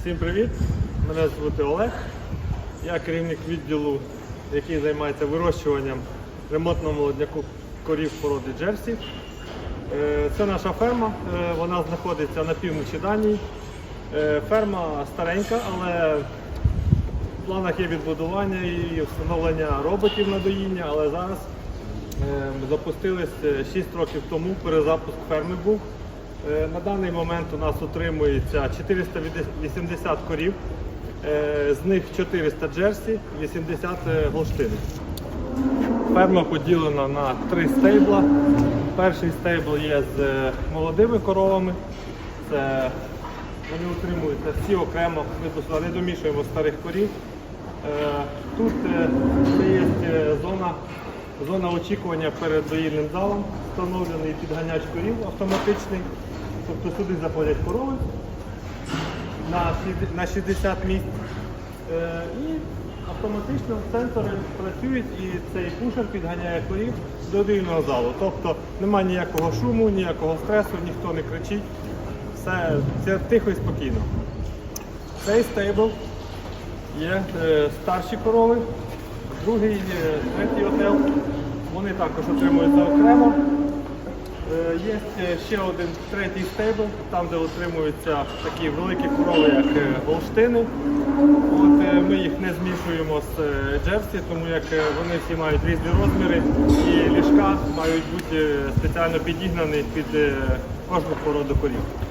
Всім привіт! Мене звати Олег. Я керівник відділу, який займається вирощуванням ремонтного молодняку корів породи Джерсі. Е, Це наша ферма, е, вона знаходиться на півночі Данії. Е, Ферма старенька, але в планах є відбудування і встановлення роботів на доїння, але зараз запустились е, 6 років тому, перезапуск ферми був. Е, На даний момент у нас утримується 480 корів, е, з них 400 джерсі, 80 голштини. Ферма поділена на три стейбла. Перший стейбл є з е, молодими коровами. Це вони утримуються всі окремо, ми не домішуємо старих корів. Е, Тут е, є е, зона, зона очікування перед доїльним залом, встановлений підганяч корів автоматичний. Тобто сюди заходять корови на 60 місць. Е, І автоматично сенсори працюють і цей пушер підганяє корів до доїльного залу. Тобто немає ніякого шуму, ніякого стресу, ніхто не кричить. Все це тихо і спокійно. Цей стейбл є е, старші корови, другий, е, третій отел. Вони також отримуються окремо. Е, Є е, ще один третій стейбл, там де отримуються такі великі корови, як голштини. От, ми їх не змішуємо з джерсі, тому як вони всі мають різні розміри і ліжка мають бути спеціально підігнані під кожну породу корів.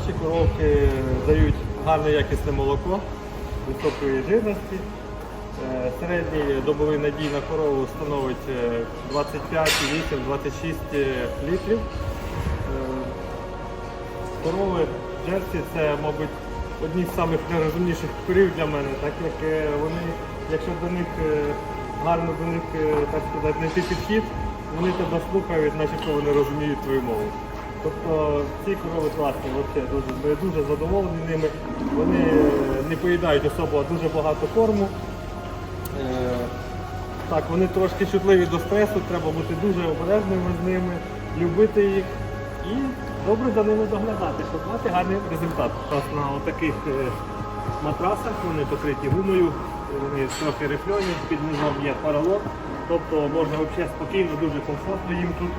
Наші коровки дають гарне якісне молоко високої жирності. Е, Середній добовий надій на корову становить е, 25,8-26 літрів. Е, Корови Джерсі це, мабуть, одні з самих найрозумніших корів для мене, так як е, вони, якщо до них е, гарно до них, е, так сказати, знайти підхід, вони тебе слухають, начебто вони розуміють твою мову. Тобто ці корови класні, дуже, ми дуже задоволені ними. Вони е, не поїдають особо дуже багато корму. Е, Так, вони трошки чутливі до стресу, треба бути дуже обережними з ними, любити їх і добре за ними доглядати, щоб мати гарний результат. Зараз на таких матрасах вони покриті гумою, вони трохи рифльоні, під низом є паралон, тобто можна взагалі спокійно, дуже комфортно їм тут.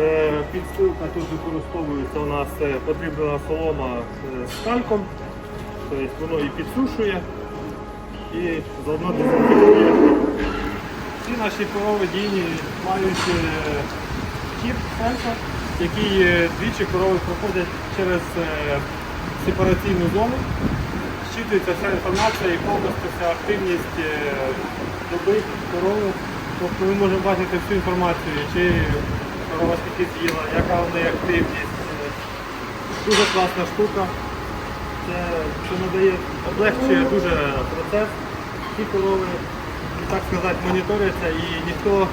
Е, Підстилка тут використовується у нас е, потрібна солома е, з кальком, тобто воно і підсушує, і заодно дезінфікує. Всі наші корови дійні мають чіп сенсор, який двічі корови проходять через сепараційну зону. Щитується вся інформація і повністю вся активність доби корови. Тобто ми можемо бачити всю інформацію, чи скільки з'їла, яка в неї активність. Дуже класна штука. Це, це надає, облегчує дуже процес. Ці корови, так сказати, моніторяться і ніхто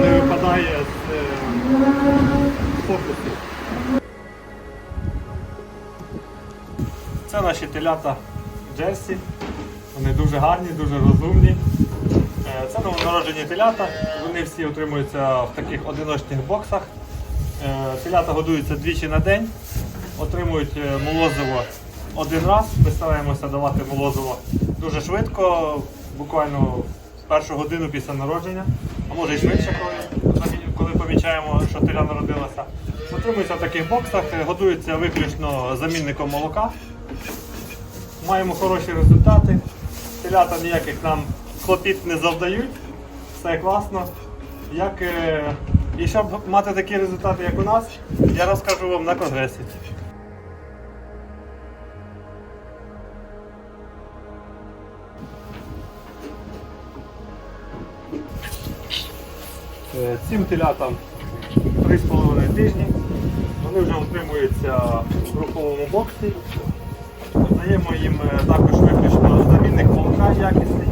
не випадає з е, фокусу. Це наші телята Джерсі. Вони дуже гарні, дуже розумні. Це новонароджені телята. Вони всі отримуються в таких одиночних боксах. Е, Телята годуються двічі на день, отримують е, молозиво один раз. Ми стараємося давати молозиво дуже швидко, буквально першу годину після народження, а може і швидше, коли, коли помічаємо, що теля народилася. Отримуються в таких боксах, е, годуються виключно замінником молока. Маємо хороші результати. Телята ніяких нам хлопіт не завдають. Все класно. Як, е, і щоб мати такі результати, як у нас, я розкажу вам на конгресі. Е, Цим телятам 3,5 тижні. Вони вже утримуються в груповому боксі. Даємо їм е, також виключно замінник молока якісний.